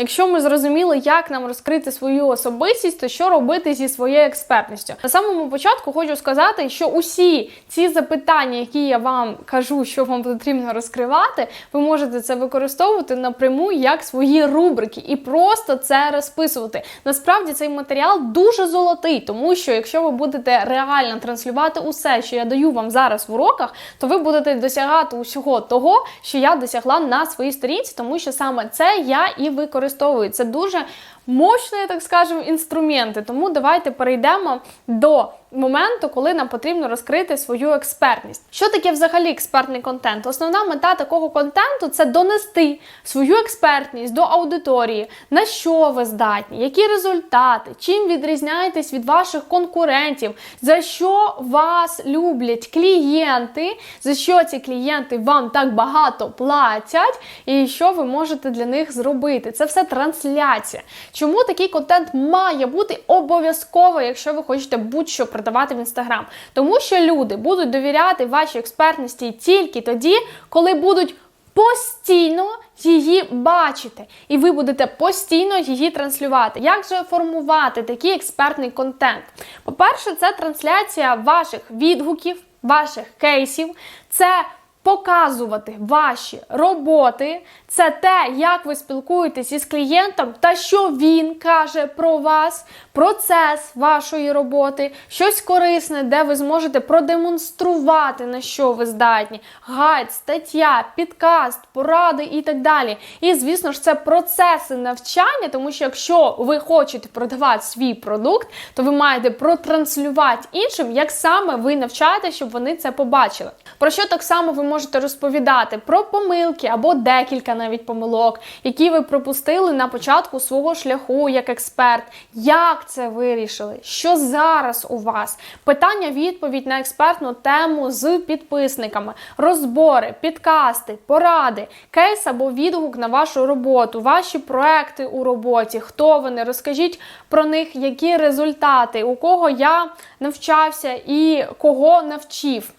Якщо ми зрозуміли, як нам розкрити свою особистість, то що робити зі своєю експертністю? На самому початку хочу сказати, що усі ці запитання, які я вам кажу, що вам потрібно розкривати, ви можете це використовувати напряму як свої рубрики і просто це розписувати. Насправді цей матеріал дуже золотий, тому що якщо ви будете реально транслювати усе, що я даю вам зараз в уроках, то ви будете досягати усього того, що я досягла на своїй сторінці, тому що саме це я і використовую. Це дуже мощні, так скажемо, інструменти. Тому давайте перейдемо до моменту, коли нам потрібно розкрити свою експертність. Що таке взагалі експертний контент? Основна мета такого контенту це донести свою експертність до аудиторії, на що ви здатні, які результати, чим відрізняєтесь від ваших конкурентів, за що вас люблять клієнти, за що ці клієнти вам так багато платять, і що ви можете для них зробити. Це все трансляція. Чому такий контент має бути обов'язково, якщо ви хочете будь-що продавати в інстаграм? Тому що люди будуть довіряти вашій експертності тільки тоді, коли будуть постійно її бачити, і ви будете постійно її транслювати. Як же формувати такий експертний контент? По-перше, це трансляція ваших відгуків, ваших кейсів, це показувати ваші роботи, це те, як ви спілкуєтесь із клієнтом та що він каже про вас, процес вашої роботи, щось корисне, де ви зможете продемонструвати, на що ви здатні, гайд, стаття, підкаст, поради і так далі. І, звісно ж, це процеси навчання, тому що якщо ви хочете продавати свій продукт, то ви маєте протранслювати іншим, як саме ви навчаєте, щоб вони це побачили. Про що так само ви можете розповідати? Про помилки або декілька навіть помилок, які ви пропустили на початку свого шляху як експерт. Як це вирішили? Що зараз у вас? Питання, відповідь на експертну тему з підписниками, розбори, підкасти, поради, кейс або відгук на вашу роботу, ваші проекти у роботі, хто вони, розкажіть про них, які результати, у кого я навчався і кого навчив.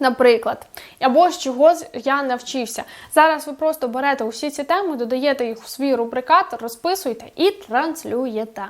Наприклад, або з чогось я навчився. Зараз ви просто берете усі ці теми, додаєте їх у свій рубрикатор, розписуєте і транслюєте.